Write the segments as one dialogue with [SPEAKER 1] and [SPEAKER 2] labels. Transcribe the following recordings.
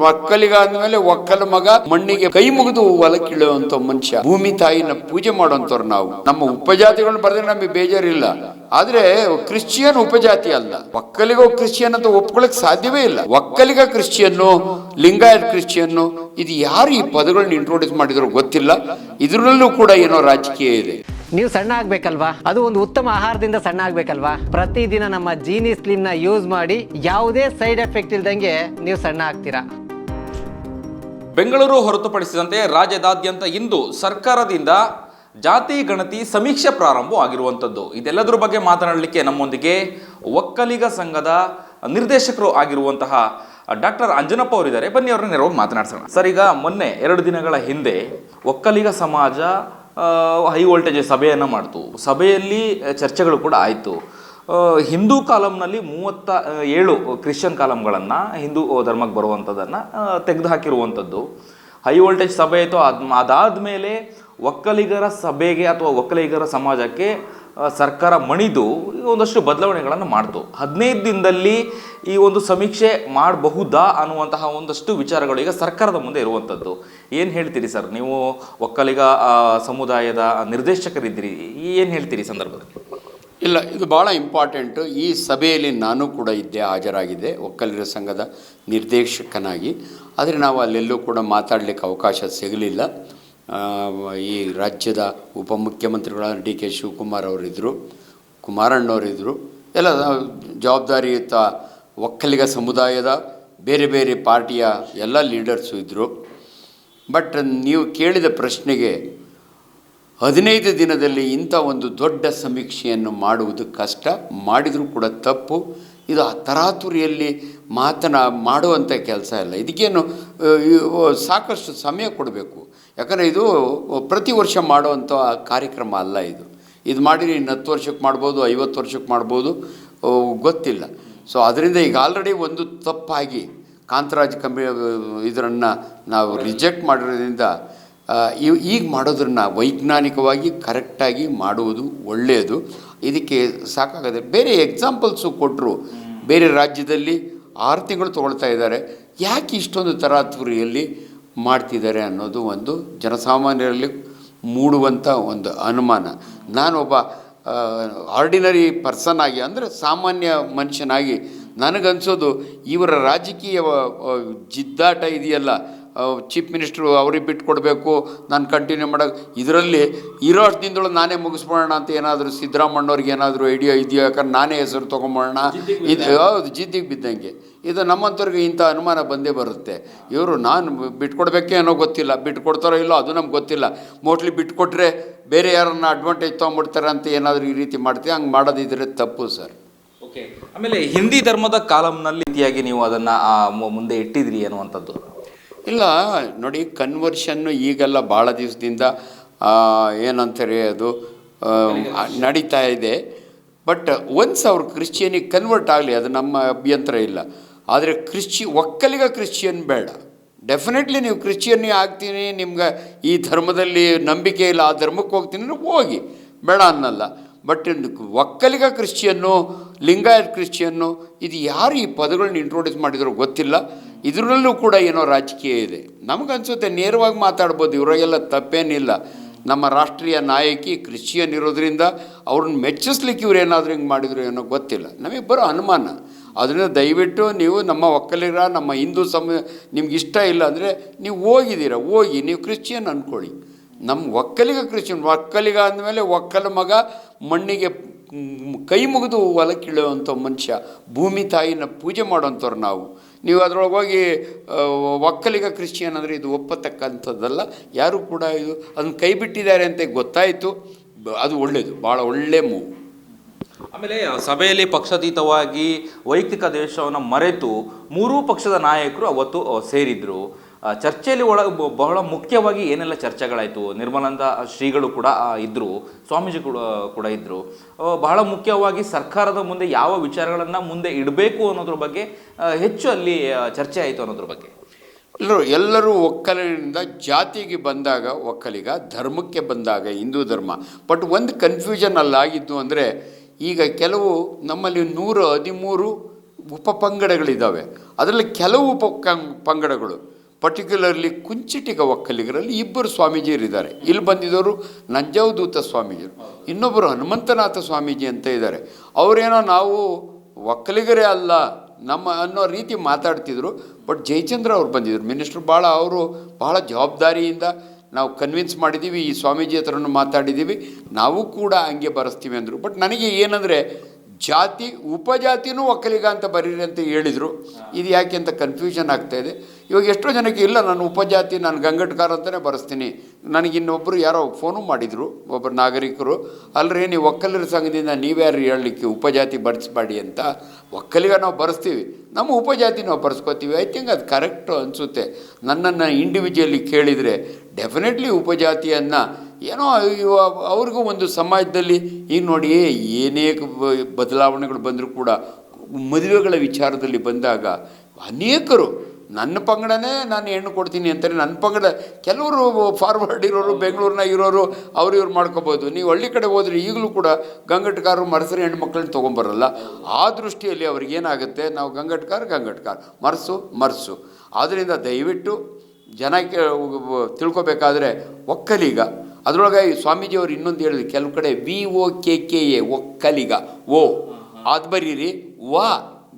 [SPEAKER 1] ಒಕ್ಕಲಿಗ ಅಂದ್ಮೇಲೆ ಒಕ್ಕಲ ಮಗ ಮಣ್ಣಿಗೆ ಕೈ ಮುಗಿದು ಹೊಲಕ್ಕಿಳುವಂತ ಮನುಷ್ಯ. ಭೂಮಿ ತಾಯಿನ ಪೂಜೆ ಮಾಡುವಂತವ್ರು ನಾವು. ನಮ್ಮ ಉಪಜಾತಿಗಳನ್ನ ಬರೆದ್ರೆ ನಮಗೆ ಬೇಜಾರಿಲ್ಲ. ಆದ್ರೆ ಕ್ರಿಶ್ಚಿಯನ್ ಉಪಜಾತಿ ಅಲ್ಲ. ಒಕ್ಕಲಿಗ ಕ್ರಿಶ್ಚಿಯನ್ ಅಂತ ಒಪ್ಕೊಳಕ್ ಸಾಧ್ಯವೇ ಇಲ್ಲ. ಒಕ್ಕಲಿಗ ಕ್ರಿಶ್ಚಿಯನ್ನು, ಲಿಂಗಾಯತ್ ಕ್ರಿಶ್ಚಿಯನ್ನು, ಇದು ಯಾರು ಈ ಪದಗಳನ್ನ ಇಂಟ್ರೊಡ್ಯೂಸ್ ಮಾಡಿದ್ರು ಗೊತ್ತಿಲ್ಲ. ಇದ್ರಲ್ಲೂ ಕೂಡ ಏನೋ ರಾಜಕೀಯ ಇದೆ.
[SPEAKER 2] ನೀವು ಸಣ್ಣ ಆಗ್ಬೇಕಲ್ವಾ? ಅದು ಒಂದು ಉತ್ತಮ ಆಹಾರದಿಂದ ಸಣ್ಣ ಆಗ್ಬೇಕಲ್ವಾ? ಪ್ರತಿದಿನ ನಮ್ಮ ಜೀನಿ ಸ್ಲಿಮ್ನ ಯೂಸ್ ಮಾಡಿ ಯಾವುದೇ ಸೈಡ್ ಎಫೆಕ್ಟ್ ಇಲ್ದಂಗೆ ನೀವು ಸಣ್ಣ ಆಗ್ತೀರಾ?
[SPEAKER 3] ಬೆಂಗಳೂರು ಹೊರತುಪಡಿಸಿದಂತೆ ರಾಜ್ಯದಾದ್ಯಂತ ಇಂದು ಸರ್ಕಾರದಿಂದ ಜಾತಿ ಗಣತಿ ಸಮೀಕ್ಷೆ ಪ್ರಾರಂಭವಾಗಿರುವಂಥದ್ದು. ಇದೆಲ್ಲದರ ಬಗ್ಗೆ ಮಾತನಾಡಲಿಕ್ಕೆ ನಮ್ಮೊಂದಿಗೆ ಒಕ್ಕಲಿಗ ಸಂಘದ ನಿರ್ದೇಶಕರು ಆಗಿರುವಂತಹ ಡಾಕ್ಟರ್ ಅಂಜನಪ್ಪ ಅವರಿದ್ದಾರೆ. ಬನ್ನಿ ಅವರನ್ನ ನೇರವಾಗಿ ಮಾತನಾಡ್ಸೋಣ. ಸರ್, ಈಗ ಮೊನ್ನೆ ಎರಡು ದಿನಗಳ ಹಿಂದೆ ಒಕ್ಕಲಿಗ ಸಮಾಜ ಹೈ ವೋಲ್ಟೇಜ್ ಸಭೆಯನ್ನು ಮಾಡ್ತು. ಸಭೆಯಲ್ಲಿ ಚರ್ಚೆಗಳು ಕೂಡ ಆಯಿತು. ಹಿಂದೂ ಕಾಲಂನಲ್ಲಿ ಮೂವತ್ತ ಏಳು ಕ್ರಿಶ್ಚಿಯನ್ ಕಾಲಂಗಳನ್ನು, ಹಿಂದೂ ಧರ್ಮಕ್ಕೆ ಬರುವಂಥದ್ದನ್ನು ತೆಗೆದು ಹಾಕಿರುವಂಥದ್ದು ಹೈ ವೋಲ್ಟೇಜ್ ಸಭೆ ಆಯಿತು ಅದು, ಅದಾದ ಮೇಲೆ ಒಕ್ಕಲಿಗರ ಸಭೆಗೆ ಅಥವಾ ಒಕ್ಕಲಿಗರ ಸಮಾಜಕ್ಕೆ ಸರ್ಕಾರ ಮಣಿದು ಒಂದಷ್ಟು ಬದಲಾವಣೆಗಳನ್ನು ಮಾಡ್ತು. ಹದಿನೈದು ದಿನದಲ್ಲಿ ಈ ಒಂದು ಸಮೀಕ್ಷೆ ಮಾಡಬಹುದಾ ಅನ್ನುವಂತಹ ಒಂದಷ್ಟು ವಿಚಾರಗಳು ಈಗ ಸರ್ಕಾರದ ಮುಂದೆ ಇರುವಂಥದ್ದು. ಏನು ಹೇಳ್ತೀರಿ ಸರ್? ನೀವು ಒಕ್ಕಲಿಗ ಸಮುದಾಯದ ನಿರ್ದೇಶಕರಿದ್ದೀರಿ, ಏನು ಹೇಳ್ತೀರಿ ಸಂದರ್ಭದಲ್ಲಿ?
[SPEAKER 1] ಇಲ್ಲ, ಇದು ಭಾಳ ಇಂಪಾರ್ಟೆಂಟು ಈ ಸಭೆಯಲ್ಲಿ ನಾನು ಕೂಡ ಇದ್ದೆ ಹಾಜರಾಗಿದ್ದೆ ಒಕ್ಕಲಿಗರ ಸಂಘದ ನಿರ್ದೇಶಕನಾಗಿ. ಆದರೆ ನಾವು ಅಲ್ಲೆಲ್ಲೂ ಕೂಡ ಮಾತಾಡಲಿಕ್ಕೆ ಅವಕಾಶ ಸಿಗಲಿಲ್ಲ. ಈ ರಾಜ್ಯದ ಉಪಮುಖ್ಯಮಂತ್ರಿಗಳಾದ ಡಿ ಕೆ ಶಿವಕುಮಾರ್ ಅವರಿದ್ದರು ಕುಮಾರಣ್ಣವರಿದ್ದರು ಎಲ್ಲ ಜವಾಬ್ದಾರಿಯುತ ಒಕ್ಕಲಿಗ ಸಮುದಾಯದ ಬೇರೆ ಬೇರೆ ಪಾರ್ಟಿಯ ಎಲ್ಲ ಲೀಡರ್ಸು ಇದ್ದರು ಬಟ್ ನೀವು ಕೇಳಿದ ಪ್ರಶ್ನೆಗೆ ಹದಿನೈದು ದಿನದಲ್ಲಿ ಇಂಥ ಒಂದು ದೊಡ್ಡ ಸಮೀಕ್ಷೆಯನ್ನು ಮಾಡುವುದು ಕಷ್ಟ. ಮಾಡಿದರೂ ಕೂಡ ತಪ್ಪು. ಇದು ಆ ತರಾತುರಿಯಲ್ಲಿ ಮಾತನಾ ಮಾಡುವಂಥ ಕೆಲಸ ಇಲ್ಲ ಇದಕ್ಕೇನು ಸಾಕಷ್ಟು ಸಮಯ ಕೊಡಬೇಕು. ಯಾಕಂದರೆ ಇದು ಪ್ರತಿ ವರ್ಷ ಮಾಡುವಂಥ ಕಾರ್ಯಕ್ರಮ ಅಲ್ಲ ಇದು. ಇದು ಮಾಡಿರಿ ಇನ್ನು ಹತ್ತು ವರ್ಷಕ್ಕೆ ಮಾಡ್ಬೋದು, ಐವತ್ತು ವರ್ಷಕ್ಕೆ ಮಾಡ್ಬೋದು ಗೊತ್ತಿಲ್ಲ. ಸೊ, ಅದರಿಂದ ಈಗ ಆಲ್ರೆಡಿ ಒಂದು ತಪ್ಪಾಗಿ ಕಾಂತರಾಜ್ ಕಂಬಿ, ಇದರನ್ನು ನಾವು ರಿಜೆಕ್ಟ್ ಮಾಡಿರೋದ್ರಿಂದ ಈಗ ಮಾಡೋದ್ರನ್ನ ವೈಜ್ಞಾನಿಕವಾಗಿ ಕರೆಕ್ಟಾಗಿ ಮಾಡುವುದು ಒಳ್ಳೆಯದು. ಇದಕ್ಕೆ ಸಾಕಾಗದೆ ಬೇರೆ ಎಕ್ಸಾಂಪಲ್ಸು ಕೊಟ್ಟರು ಬೇರೆ ರಾಜ್ಯದಲ್ಲಿ ಆರು ತಿಂಗಳು ತೊಗೊಳ್ತಾ ಇದ್ದಾರೆ. ಯಾಕೆ ಇಷ್ಟೊಂದು ತರಾತುರಿಯಲ್ಲಿ ಮಾಡ್ತಿದ್ದಾರೆ ಅನ್ನೋದು ಒಂದು ಜನಸಾಮಾನ್ಯರಲ್ಲಿ ಮೂಡುವಂಥ ಒಂದು ಅನುಮಾನ. ನಾನೊಬ್ಬ ಆರ್ಡಿನರಿ ಪರ್ಸನ್ ಆಗಿ ಅಂದರೆ ಸಾಮಾನ್ಯ ಮನುಷ್ಯನಾಗಿ ನನಗನ್ಸೋದು ಇವರ ರಾಜಕೀಯ ಜಿದ್ದಾಟ ಇದೆಯಲ್ಲ. ಚೀಫ್ ಮಿನಿಸ್ಟ್ರು ಅವ್ರಿಗೆ ಬಿಟ್ಟು ಕೊಡಬೇಕು ನಾನು ಕಂಟಿನ್ಯೂ ಮಾಡೋಕ್ಕೆ ಇದರಲ್ಲಿ ಇರೋ ಅಷ್ಟು ದಿನದೊಳಗೆ ನಾನೇ ಮುಗಿಸ್ಬೋಣ ಅಂತ ಏನಾದರೂ ಸಿದ್ದರಾಮಣ್ಣವ್ರಿಗೆ ಏನಾದರೂ ಐಡಿಯಾ ಇದೆಯೋ? ಯಾಕಂದ್ರೆ ನಾನೇ ಹೆಸರು ತೊಗೊಂಬೋಣ ಇದು ಹೌದು ಜಿದ್ದಿಗೆ ಬಿದ್ದಂಗೆ. ಇದು ನಮ್ಮಂಥವ್ರಿಗೆ ಇಂಥ ಅನುಮಾನ ಬಂದೇ ಬರುತ್ತೆ. ಇವರು ನಾನು ಬಿಟ್ಕೊಡ್ಬೇಕೇ ಅನ್ನೋ ಗೊತ್ತಿಲ್ಲ. ಬಿಟ್ಕೊಡ್ತಾರೋ ಇಲ್ಲೋ ಅದು ನಮ್ಗೆ ಗೊತ್ತಿಲ್ಲ. ಮೋಸ್ಟ್ಲಿ ಬಿಟ್ಕೊಟ್ರೆ ಬೇರೆ ಯಾರನ್ನ ಅಡ್ವಾಂಟೇಜ್ ತೊಗೊಂಬಿಡ್ತಾರೆ ಅಂತ ಏನಾದರೂ ಈ ರೀತಿ ಮಾಡ್ತೀವಿ ಹಂಗೆ ಮಾಡೋದಿದ್ರೆ ತಪ್ಪು ಸರ್.
[SPEAKER 3] ಓಕೆ ಆಮೇಲೆ ಹಿಂದಿ ಧರ್ಮದ ಕಾಲಂನಲ್ಲಿ ರೀತಿಯಾಗಿ ನೀವು ಅದನ್ನು ಮುಂದೆ ಇಟ್ಟಿದ್ರಿ ಅನ್ನುವಂಥದ್ದು.
[SPEAKER 1] ಇಲ್ಲ, ನೋಡಿ ಕನ್ವರ್ಷನ್ನು ಈಗೆಲ್ಲ ಭಾಳ ದಿವಸದಿಂದ ಏನಂತಾರೆ ಅದು ನಡೀತಾ ಇದೆ. ಬಟ್ ಒನ್ಸ್ ಅವ್ರು ಕ್ರಿಶ್ಚಿಯನಿಗೆ ಕನ್ವರ್ಟ್ ಆಗಲಿ, ಅದು ನಮ್ಮ ಅಭ್ಯಂತರ ಇಲ್ಲ. ಆದರೆ ಕ್ರಿಶ್ಚಿ ಒಕ್ಕಲಿಗ ಕ್ರಿಶ್ಚಿಯನ್ ಬೇಡ. ಡೆಫಿನೆಟ್ಲಿ ನೀವು ಕ್ರಿಶ್ಚಿಯನ್ನೇ ಆಗ್ತೀನಿ, ನಿಮ್ಗೆ ಈ ಧರ್ಮದಲ್ಲಿ ನಂಬಿಕೆ ಇಲ್ಲ, ಆ ಧರ್ಮಕ್ಕೆ ಹೋಗ್ತೀನಿ ಅಂದರೆ ಹೋಗಿ. ಬೇಡ ಅನ್ನಲ್ಲ. But Vokkaliga Christian Lingayat Christian ಇದು ಯಾರು ಈ ಪದಗಳನ್ನ ಇಂಟ್ರೊಡ್ಯೂಸ್ ಮಾಡಿದ್ರು ಗೊತ್ತಿಲ್ಲ. ಇದರಲ್ಲೂ ಕೂಡ ಏನೋ ರಾಜಕೀಯ ಇದೆ. ನಮಗನ್ಸುತ್ತೆ ನೇರವಾಗಿ ಮಾತಾಡ್ಬೋದು, ಇವರಾಗೆಲ್ಲ ತಪ್ಪೇನಿಲ್ಲ. ನಮ್ಮ ರಾಷ್ಟ್ರೀಯ ನಾಯಕಿ ಕ್ರಿಶ್ಚಿಯನ್ ಇರೋದ್ರಿಂದ ಅವ್ರನ್ನ ಮೆಚ್ಚಿಸ್ಲಿಕ್ಕೆ ಇವ್ರು ಏನಾದರೂ ಹಿಂಗೆ ಮಾಡಿದ್ರು ಏನೋ ಗೊತ್ತಿಲ್ಲ. ನಮಗೆ ಬರೋ ಅನುಮಾನ. ಅದರಿಂದ ದಯವಿಟ್ಟು ನೀವು ನಮ್ಮ ಒಕ್ಕಲಿಗರ, ನಮ್ಮ ಹಿಂದೂ ಸಮ, ನಿಮ್ಗೆ ಇಷ್ಟ ಇಲ್ಲ ಅಂದರೆ ನೀವು ಹೋಗಿದ್ದೀರ, ಹೋಗಿ, ನೀವು ಕ್ರಿಶ್ಚಿಯನ್ ಅಂದ್ಕೊಳ್ಳಿ ನಮ್ಮ ಒಕ್ಕಲಿಗ ಕ್ರಿಶ್ಚಿಯನ್ ಒಕ್ಕಲಿಗ ಅಂದಮೇಲೆ ಒಕ್ಕಲ ಮಗ ಮಣ್ಣಿಗೆ ಕೈ ಮುಗಿದು ಹೊಲಕ್ಕಿಳುವಂಥ ಮನುಷ್ಯ, ಭೂಮಿ ತಾಯಿನ ಪೂಜೆ ಮಾಡೋಂಥವ್ರು ನಾವು. ನೀವು ಅದರೊಳಗೆ ಹೋಗಿ ಒಕ್ಕಲಿಗ ಕ್ರಿಶ್ಚಿಯನ್ ಅಂದರೆ ಇದು ಒಪ್ಪತಕ್ಕಂಥದ್ದಲ್ಲ, ಯಾರೂ ಕೂಡ ಇದು ಅದನ್ನು ಕೈ ಬಿಟ್ಟಿದ್ದಾರೆ ಅಂತ ಗೊತ್ತಾಯಿತು. ಅದು ಒಳ್ಳೆಯದು ಭಾಳ ಒಳ್ಳೆ ಮೂವ್.
[SPEAKER 3] ಆಮೇಲೆ ಸಭೆಯಲ್ಲಿ ಪಕ್ಷಾತೀತವಾಗಿ ವೈಯಕ್ತಿಕ ದೇಶವನ್ನು ಮರೆತು ಮೂರೂ ಪಕ್ಷದ ನಾಯಕರು ಅವತ್ತು ಸೇರಿದರು. ಚರ್ಚೆಯಲ್ಲಿ ಒಳ ಬಹಳ ಮುಖ್ಯವಾಗಿ ಏನೆಲ್ಲ ಚರ್ಚೆಗಳಾಯಿತು? ನಿರ್ಮಲಾನಂದ ಶ್ರೀಗಳು ಕೂಡ ಇದ್ದರು ಸ್ವಾಮೀಜಿ ಕೂಡ ಕೂಡ ಇದ್ದರು ಬಹಳ ಮುಖ್ಯವಾಗಿ ಸರ್ಕಾರದ ಮುಂದೆ ಯಾವ ವಿಚಾರಗಳನ್ನು ಮುಂದೆ ಇಡಬೇಕು ಅನ್ನೋದ್ರ ಬಗ್ಗೆ ಹೆಚ್ಚು ಅಲ್ಲಿ ಚರ್ಚೆ ಆಯಿತು ಅನ್ನೋದ್ರ ಬಗ್ಗೆ.
[SPEAKER 1] ಎಲ್ಲರೂ ಎಲ್ಲರೂ ಒಕ್ಕಲಿನಿಂದ ಜಾತಿಗೆ ಬಂದಾಗ ಒಕ್ಕಲಿಗ, ಧರ್ಮಕ್ಕೆ ಬಂದಾಗ ಹಿಂದೂ ಧರ್ಮ. ಬಟ್ ಒಂದು ಕನ್ಫ್ಯೂಷನ್ ಅಲ್ಲಾಗಿದ್ದು ಅಂದರೆ, ಈಗ ಕೆಲವು ನಮ್ಮಲ್ಲಿ ನೂರ ಹದಿಮೂರು ಉಪಪಂಗಡಗಳಿದ್ದಾವೆ ಅದರಲ್ಲಿ ಕೆಲವು ಉಪ ಪಂಗಡಗಳು. ಪರ್ಟಿಕ್ಯುಲರ್ಲಿ ಕುಂಚಿಟಿಗ ಒಕ್ಕಲಿಗರಲ್ಲಿ ಇಬ್ಬರು ಸ್ವಾಮೀಜಿಯರಿದ್ದಾರೆ. ಇಲ್ಲಿ ಬಂದಿದ್ದವರು ನಂಜಾವದೂತ ಸ್ವಾಮೀಜಿಯರು. ಇನ್ನೊಬ್ಬರು ಹನುಮಂತನಾಥ ಸ್ವಾಮೀಜಿ ಅಂತ ಇದ್ದಾರೆ. ಅವರೇನೋ ನಾವು ಒಕ್ಕಲಿಗರೇ ಅಲ್ಲ ನಮ್ಮ ಅನ್ನೋ ರೀತಿ ಮಾತಾಡ್ತಿದ್ರು ಬಟ್ ಜಯಚಂದ್ರ ಅವ್ರು ಬಂದಿದ್ರು. ಮಿನಿಸ್ಟ್ರು ಭಾಳ ಅವರು ಬಹಳ ಜವಾಬ್ದಾರಿಯಿಂದ ನಾವು ಕನ್ವಿನ್ಸ್ ಮಾಡಿದ್ದೀವಿ ಈ ಸ್ವಾಮೀಜಿ ಹತ್ರನೂ ಮಾತಾಡಿದ್ದೀವಿ ನಾವು ಕೂಡ ಹಂಗೆ ಬರೆಸ್ತೀವಿ ಅಂದರು. ಬಟ್ ನನಗೆ ಏನಂದರೆ ಜಾತಿ ಉಪಜಾತಿನೂ ಒಕ್ಕಲಿಗ ಅಂತ ಬರೀರಿ ಅಂತ ಹೇಳಿದರು. ಇದು ಯಾಕೆ ಅಂತ ಕನ್ಫ್ಯೂಷನ್ ಆಗ್ತಾ ಇದೆ. ಇವಾಗ ಎಷ್ಟೋ ಜನಕ್ಕೆ ಇಲ್ಲ, ನಾನು ಉಪಜಾತಿ, ನಾನು ಗಂಗಟ್ಕಾರ ಅಂತಲೇ ಬರೆಸ್ತೀನಿ. ನನಗೆ ಇನ್ನೊಬ್ಬರು ಯಾರೋ ಫೋನು ಮಾಡಿದರು, ಒಬ್ಬರು ನಾಗರಿಕರು. ಅಲ್ರಿ, ನೀವು ಒಕ್ಕಲಿಗರ ಸಂಘದಿಂದ ನೀವ್ಯಾರು ಹೇಳಲಿಕ್ಕೆ ಉಪಜಾತಿ ಬರೆಸ್ಬೇಡಿ ಅಂತ. ಒಕ್ಕಲಿಗ ನಾವು ಬರೆಸ್ತೀವಿ. ನಮ್ಮ ಉಪಜಾತಿ ನಾವು ಬರೆಸ್ಕೋತೀವಿ. ಐ ಥಿಂಕ್ ಅದು ಕರೆಕ್ಟು ಅನಿಸುತ್ತೆ. ನನ್ನನ್ನು ಇಂಡಿವಿಜುವಲಿ ಕೇಳಿದರೆ ಡೆಫಿನೆಟ್ಲಿ ಉಪಜಾತಿಯನ್ನು ಏನೋ ಅವ್ರಿಗೂ ಒಂದು ಸಮಾಜದಲ್ಲಿ ಈಗ ನೋಡಿ ಏನೇ ಬದಲಾವಣೆಗಳು ಬಂದರೂ ಕೂಡ ಮದುವೆಗಳ ವಿಚಾರದಲ್ಲಿ ಬಂದಾಗ ಅನೇಕರು ನನ್ನ ಪಂಗಡನೇ ನಾನು ಹೆಣ್ಣು ಕೊಡ್ತೀನಿ ಅಂತಾರೆ. ನನ್ನ ಪಂಗಡ ಕೆಲವರು ಫಾರ್ವರ್ಡ್ ಇರೋರು ಬೆಂಗಳೂರಿನಾಗ ಇರೋರು ಅವ್ರು ಇವ್ರು ಮಾಡ್ಕೋಬೋದು. ನೀವು ಹಳ್ಳಿ ಕಡೆ ಹೋದರೆ ಈಗಲೂ ಕೂಡ ಗಂಗಟ್ಕಾರರು ಮರಸರಿ ಹೆಣ್ಣು ಮಕ್ಕಳನ್ನ ತೊಗೊಂಬರಲ್ಲ. ಆ ದೃಷ್ಟಿಯಲ್ಲಿ ಅವ್ರಿಗೇನಾಗುತ್ತೆ ನಾವು ಗಂಗಟ್ಕಾರ ಗಂಗಟ್ಕಾರ. ಮರಸು ಮರಸು. ಆದ್ದರಿಂದ ದಯವಿಟ್ಟು ಜನ ಕೇ ತಿಳ್ಕೊಬೇಕಾದ್ರೆ ಒಕ್ಕಲಿಗ. ಅದರೊಳಗೆ ಈ ಸ್ವಾಮೀಜಿಯವರು ಇನ್ನೊಂದು ಹೇಳಿದ್ರು ಕೆಲವು ಕಡೆ V O K K A Vokkaliga. ಓ ಅದು ಬರೀರಿ. ವಾ.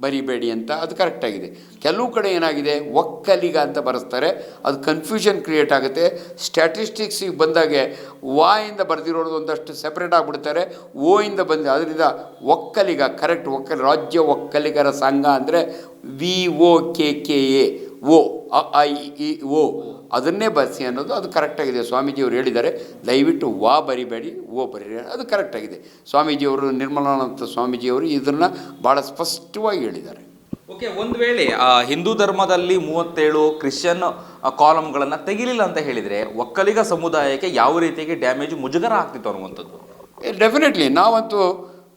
[SPEAKER 1] ಬರಿಬೇಡಿ ಅಂತ ಅದು ಕರೆಕ್ಟಾಗಿದೆ ಕೆಲವು ಕಡೆ ಏನಾಗಿದೆ, ಒಕ್ಕಲಿಗ ಅಂತ ಬರೆಸ್ತಾರೆ. ಅದು ಕನ್ಫ್ಯೂಷನ್ ಕ್ರಿಯೇಟ್ ಆಗುತ್ತೆ. ಸ್ಟ್ಯಾಟಿಸ್ಟಿಕ್ಸಿಗೆ ಬಂದಾಗೆ ವಾಯಿಂದ ಬರೆದಿರೋದು ಒಂದಷ್ಟು ಸೆಪ್ರೇಟ್ ಆಗಿಬಿಡ್ತಾರೆ. ಓ ಇಂದ ಬಂದ, ಅದರಿಂದ ಒಕ್ಕಲಿಗ ಕರೆಕ್ಟ್ ಒಕ್ಕಲಿ, ರಾಜ್ಯ ಒಕ್ಕಲಿಗರ ಸಂಘ ಅಂದರೆ V O K K A. ಓ ಅ ಐ ಇ ಓ ಅದನ್ನೇ ಬರೆಸಿ ಅನ್ನೋದು ಅದು ಕರೆಕ್ಟಾಗಿದೆ ಸ್ವಾಮೀಜಿಯವರು ಹೇಳಿದ್ದಾರೆ ದಯವಿಟ್ಟು ವಾ ಬರಿಬೇಡಿ ಓ ಬರೀರಿ. ಅದು ಕರೆಕ್ಟಾಗಿದೆ ಸ್ವಾಮೀಜಿಯವರು ನಿರ್ಮಲಾನಂದ ಸ್ವಾಮೀಜಿಯವರು ಇದನ್ನು ಭಾಳ ಸ್ಪಷ್ಟವಾಗಿ ಹೇಳಿದ್ದಾರೆ.
[SPEAKER 3] ಓಕೆ ಒಂದು ವೇಳೆ ಆ, ಹಿಂದೂ ಧರ್ಮದಲ್ಲಿ ಮೂವತ್ತೇಳು ಕ್ರಿಶ್ಚಿಯನ್ ಕಾಲಮ್ಗಳನ್ನು ತೆಗಿಲಿಲ್ಲ ಅಂತ ಹೇಳಿದರೆ ಒಕ್ಕಲಿಗ ಸಮುದಾಯಕ್ಕೆ ಯಾವ ರೀತಿಯಾಗಿ ಡ್ಯಾಮೇಜ್ ಮುಜುಗರ ಆಗ್ತಿತ್ತು ಅನ್ನುವಂಥದ್ದು?
[SPEAKER 1] ಡೆಫಿನೆಟ್ಲಿ ನಾವಂತೂ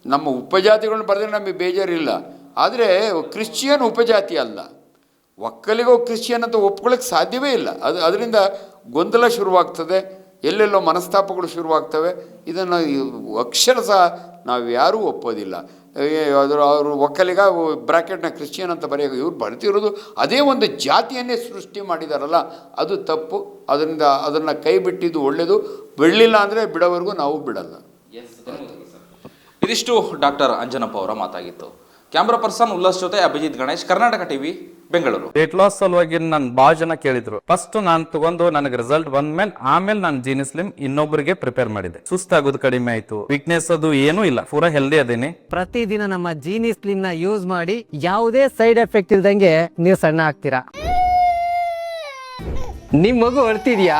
[SPEAKER 1] ನಮ್ಮ ಉಪಜಾತಿಗಳನ್ನ ಬರೆದ್ರೆ ನಮಗೆ ಬೇಜಾರಿಲ್ಲ. ಆದರೆ ಕ್ರಿಶ್ಚಿಯನ್ ಉಪಜಾತಿ ಅಲ್ಲ. ಒಕ್ಕಲಿಗೋ ಕ್ರಿಶ್ಚಿಯನ್ ಅಂತ ಒಪ್ಕೊಳ್ಳೋಕ್ಕೆ ಸಾಧ್ಯವೇ ಇಲ್ಲ. ಅದು ಅದರಿಂದ ಗೊಂದಲ ಶುರುವಾಗ್ತದೆ, ಎಲ್ಲೆಲ್ಲೋ ಮನಸ್ತಾಪಗಳು ಶುರುವಾಗ್ತವೆ. ಇದನ್ನು ಸಹ ನಾವು ಯಾರೂ ಒಪ್ಪೋದಿಲ್ಲ. ಅದರ ಅವರು ಒಕ್ಕಲಿಗ ಬ್ರಾಕೆಟ್ನ ಕ್ರಿಶ್ಚಿಯನ್ ಅಂತ ಬರೆಯೋಕೆ ಇವ್ರು ಬರ್ತಿರೋದು ಅದೇ ಒಂದು ಜಾತಿಯನ್ನೇ ಸೃಷ್ಟಿ ಮಾಡಿದಾರಲ್ಲ, ಅದು ತಪ್ಪು. ಅದರಿಂದ ಅದನ್ನು ಕೈ ಬಿಟ್ಟಿದ್ದು ಒಳ್ಳೆಯದು ಬಿಡಲಿಲ್ಲ ಅಂದರೆ ಬಿಡೋವರೆಗೂ ನಾವು ಬಿಡಲ್ಲ.
[SPEAKER 3] ಇದಿಷ್ಟು ಡಾಕ್ಟರ್ ಅಂಜನಪ್ಪ ಅವರ ಮಾತಾಗಿತ್ತು. ಕ್ಯಾಮ್ರಾ ಪರ್ಸನ್ ಉಲ್ಲಾಸ್ ಜೊತೆ Abhijit Ganesh, Karnataka TV Bengaluru.
[SPEAKER 4] Weight loss ಸಲುವಾಗಿ ನನ್ ಭಾಳ ಜನ ಕೇಳಿದ್ರು. ಫಸ್ಟ್ ನಾನ್ ತಗೊಂಡು ನನಗೆ ರಿಸಲ್ಟ್ ಬಂದ್ಮೇಲೆ ಆಮೇಲೆ ನಾನು ಜೀನಿ ಸ್ಲಿಮ್ ಇನ್ನೊಬ್ಬರಿಗೆ ಪ್ರಿಪೇರ್ ಮಾಡಿದೆ. ಸುಸ್ತಾಗೋದು ಕಡಿಮೆ ಆಯ್ತು. ವೀಕ್ನೆಸ್ ಅದು ಏನೂ ಇಲ್ಲ. ಪೂರಾ ಹೆಲ್ದಿ ಅದೇನೆ.
[SPEAKER 2] ಪ್ರತಿದಿನ ನಮ್ಮ ಜೀನಿ ಸ್ಲಿಮ್ನ ಯೂಸ್ ಮಾಡಿ ಯಾವುದೇ ಸೈಡ್ ಎಫೆಕ್ಟ್ ಇಲ್ದಂಗೆ ನೀವು ಸಣ್ಣ ಆಗ್ತೀರಾ? ನಿಮ್ ಮಗು ಅಳ್ತಿದ್ಯಾ?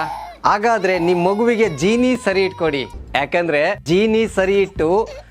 [SPEAKER 2] ಹಾಗಾದ್ರೆ ನಿಮ್ ಮಗುವಿಗೆ ಜೀನಿ ಸರಿ ಇಟ್ಕೊಡಿ. ಯಾಕಂದ್ರೆ ಜೀನಿ ಸರಿ ಇಟ್ಟು